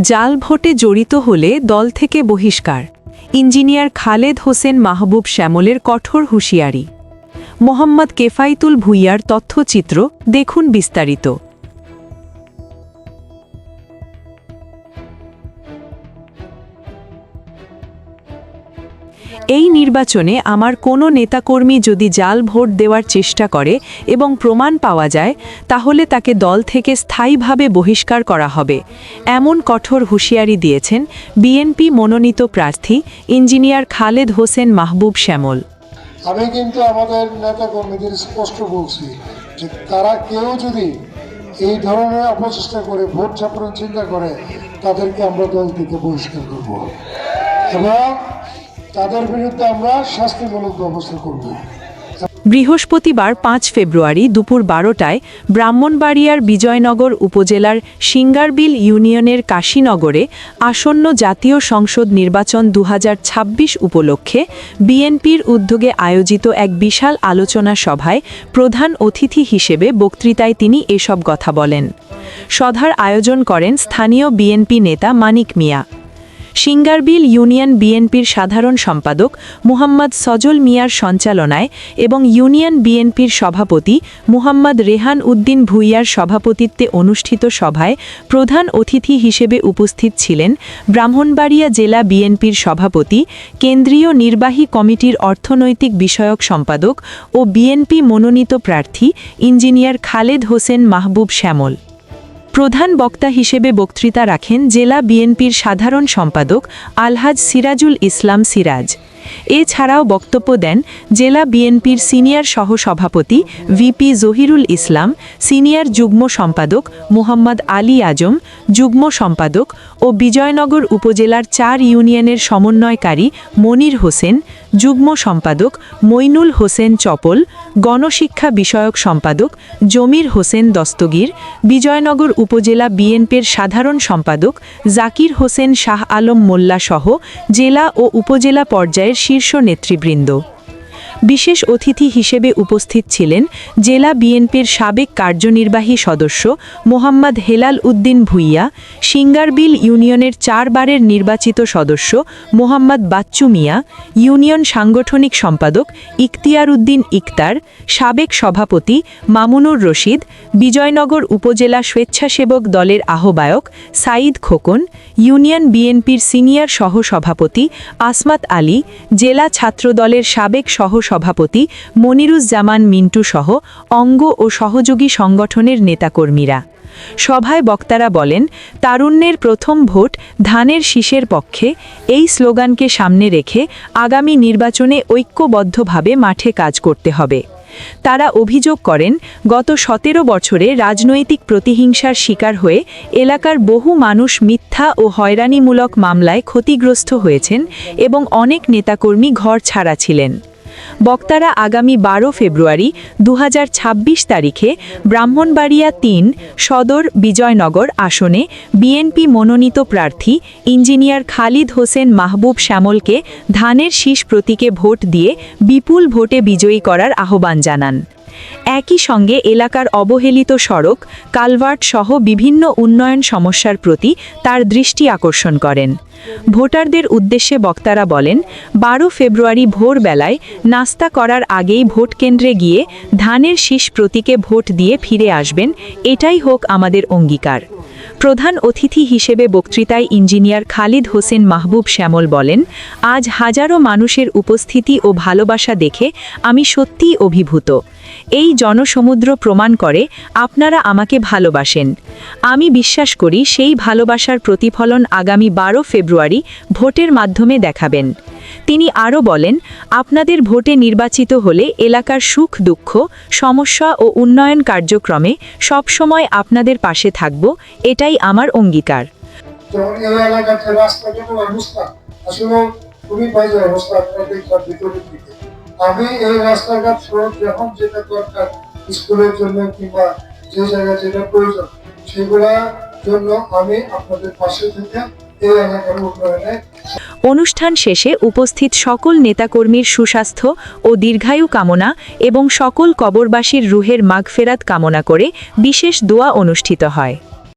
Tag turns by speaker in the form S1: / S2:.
S1: জাল ভোটে জড়িত হলে দল থেকে বহিষ্কার। ইঞ্জিনিয়ার খালেদ হোসেন মাহবুব শ্যামলের কঠোর হুঁশিয়ারি। মোহাম্মদ কেফাইতুল ভুইয়ার তথ্যচিত্র দেখুন বিস্তারিত। এই নির্বাচনে আমার কোনো নেতাকর্মী যদি জাল ভোট দেওয়ার চেষ্টা করে এবং প্রমাণ পাওয়া যায়, তাহলে তাকে দল থেকে স্থায়ীভাবে বহিষ্কার করা হবে, এমন কঠোর হুঁশিয়ারি দিয়েছেন বিএনপি মনোনীত প্রার্থী ইঞ্জিনিয়ার খালেদ হোসেন মাহবুব শ্যামল।
S2: আমি কিন্তু আমাদের নেতা কর্মীদের স্পষ্ট বলছি যে তারা কেউ যদি এই ধরনের অপচেষ্টা করে, ভোট ছাপানোর চিন্তা করে, তাদেরকে আমরা দল থেকে বহিষ্কার করব। এবং তাদের বিরুদ্ধে আমরা শাস্তিমূলক ব্যবস্থা করব।
S1: বৃহস্পতিবার পাঁচ ফেব্রুয়ারি দুপুর বারোটায় ব্রাহ্মণবাড়িয়ার বিজয়নগর উপজেলার সিঙ্গারবিল ইউনিয়নের কাশীনগরে আসন্ন জাতীয় সংসদ নির্বাচন দু হাজার ছাব্বিশ উপলক্ষে বিএনপির উদ্যোগে আয়োজিত এক বিশাল আলোচনা সভায় প্রধান অতিথি হিসেবে বক্তৃতায় তিনি এসব কথা বলেন। সধার আয়োজন করেন স্থানীয় বিএনপি নেতা মানিক মিয়া। সিঙ্গারবিল ইউনিয়ন বিএনপির সাধারণ সম্পাদক মুহাম্মদ সজল মিয়ার সঞ্চালনায় এবং ইউনিয়ন বিএনপির সভাপতি মুহাম্মদ রেহান উদ্দিন ভুইয়ার সভাপতিত্বে অনুষ্ঠিত সভায় প্রধান অতিথি হিসেবে উপস্থিত ছিলেন ব্রাহ্মণবাড়িয়া জেলা বিএনপির সভাপতি, কেন্দ্রীয় নির্বাহী কমিটির অর্থনৈতিক বিষয়ক সম্পাদক ও বিএনপি মনোনীত প্রার্থী ইঞ্জিনিয়ার খালেদ হোসেন মাহবুব শ্যামল। প্রধান বক্তা হিসেবে বক্তৃতা রাখেন জেলা বিএনপির সাধারণ সম্পাদক আলহাজ সিরাজুল ইসলাম সিরাজ। এছাড়াও বক্তব্য দেন জেলা বিএনপির সিনিয়র সহসভাপতি ভিপি জহিরুল ইসলাম, সিনিয়র যুগ্ম সম্পাদক মোহাম্মদ আলী আজম, যুগ্ম সম্পাদক ও বিজয়নগর উপজেলার চার ইউনিয়নের সমন্বয়কারী মনির হোসেন, যুগ্ম সম্পাদক মইনুল হোসেন চপল, গণশিক্ষা বিষয়ক সম্পাদক জমির হোসেন দস্তগীর, বিজয়নগর উপজেলা বিএনপির সাধারণ সম্পাদক জাকির হোসেন শাহ আলম মোল্লা সহ জেলা ও উপজেলা পর্যায়ের শীর্ষ নেতৃবৃন্দ। বিশেষ অতিথি হিসেবে উপস্থিত ছিলেন জেলা বিএনপির সাবেক কার্যনির্বাহী সদস্য মোহাম্মদ হেলাল উদ্দিন ভুইয়া, সিঙ্গারবিল ইউনিয়নের চারবারের নির্বাচিত সদস্য মোহাম্মদ বাচ্চু মিয়া, ইউনিয়ন সাংগঠনিক সম্পাদক ইখতিয়ার উদ্দিন ইকতার সাবেক সভাপতি মামুনুর রশিদ, বিজয়নগর উপজেলা স্বেচ্ছাসেবক দলের আহ্বায়ক সাঈদ খোকন, ইউনিয়ন বিএনপির সিনিয়র সহসভাপতি আসমাত আলী, জেলা ছাত্রদলের সাবেক সহসভাপতি মনিরুজ্জামান মিন্টু সহ অঙ্গ ও সহযোগী সংগঠনের নেতাকর্মীরা। সভায় বক্তারা বলেন, তারুণ্যের প্রথম ভোট ধানের শীষের পক্ষে। এই স্লোগানকে সামনে রেখে আগামী নির্বাচনে ঐক্যবদ্ধভাবে মাঠে কাজ করতে হবে। তারা অভিযোগ করেন, গত সতেরো বছরে রাজনৈতিক প্রতিহিংসার শিকার হয়ে এলাকার বহু মানুষ মিথ্যা ও হয়রানিমূলক মামলায় ক্ষতিগ্রস্ত হয়েছেন এবং অনেক নেতাকর্মী ঘর ছাড়া ছিলেন। বক্তারা আগামী বারো ফেব্রুয়ারি দু হাজার ছাব্বিশ তারিখে ব্রাহ্মণবাড়িয়া তিন সদর বিজয়নগর আসনে বিএনপি মনোনীত প্রার্থী ইঞ্জিনিয়ার খালিদ হোসেন মাহবুব শ্যামলকে ধানের শীষ প্রতীকে ভোট দিয়ে বিপুল ভোটে বিজয়ী করার আহ্বান জানান। একই সঙ্গে এলাকার অবহেলিত সড়ক, কালভার্ট সহ বিভিন্ন উন্নয়ন সমস্যার প্রতি তার দৃষ্টি আকর্ষণ করেন। ভোটারদের উদ্দেশ্যে বক্তারা বলেন, বারো ফেব্রুয়ারি ভোরবেলায় নাস্তা করার আগেই ভোট কেন্দ্রে গিয়ে ধানের শীষ প্রতীকে ভোট দিয়ে ফিরে আসবেন, এটাই হোক আমাদের অঙ্গীকার। প্রধান অতিথি হিসেবে বক্তৃতায় ইঞ্জিনিয়ার খালিদ হোসেন মাহবুব শ্যামল বলেন, আজ হাজারো মানুষের উপস্থিতি ও ভালোবাসা দেখে আমি সত্যিই অভিভূত। এই জনসমুদ্র প্রমাণ করে আপনারা আমাকে ভালোবাসেন। আমি বিশ্বাস করি সেই ভালোবাসার প্রতিফলন আগামী বারো ফেব্রুয়ারি ভোটের মাধ্যমে দেখাবেন। তিনি আরও বলেন, আপনাদের ভোটে নির্বাচিত হলে এলাকার সুখ, দুঃখ, সমস্যা ও উন্নয়ন কার্যক্রমে সবসময় আপনাদের পাশে থাকব, এটাই আমার অঙ্গীকার।
S2: আমি এই রাস্তাঘাট সড়ক যখন যেটা দরকার, স্কুলের জন্য কিংবা যে জায়গায় যেটা প্রয়োজন সেগুলা জন্য আমি আপনাদের পাশে থেকে এই এলাকার উন্নয়নে
S1: অনুষ্ঠান শেষে উপস্থিত সকল নেতাকর্মীর সুস্বাস্থ্য ও দীর্ঘায়ু কামনা এবং সকল কবরবাসীর রুহের মাগফেরাত কামনা করে বিশেষ দোয়া অনুষ্ঠিত হয়।